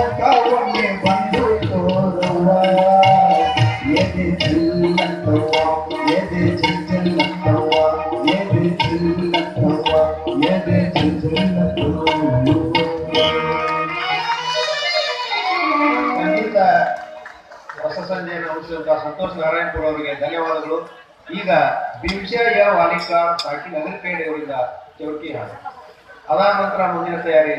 ಒಮ್ಮೆ ಬಂದು ತೋರುವ ಎದೆ ಚಿಲ್ಲಂತವ್ವ ಎದೆ ಚಿಲ್ಲಂತವ್ವ ಎದೆ ಚಿಲ್ಲಂತವ್ವ ಎದೆ ಚಿಲ್ಲಂತವ್ವ ಸಂಗೀತ ಹೊಸ ಸಂತೋಷ್ ನಾರಾಯಣಪುರ ಅವರಿಗೆ ಧನ್ಯವಾದಗಳು ಈಗ ವಾಲಿಕಾ ಚೌಕಿ ಅದಾದ ನಂತರ ಮುಂದಿನ ತಯಾರಿ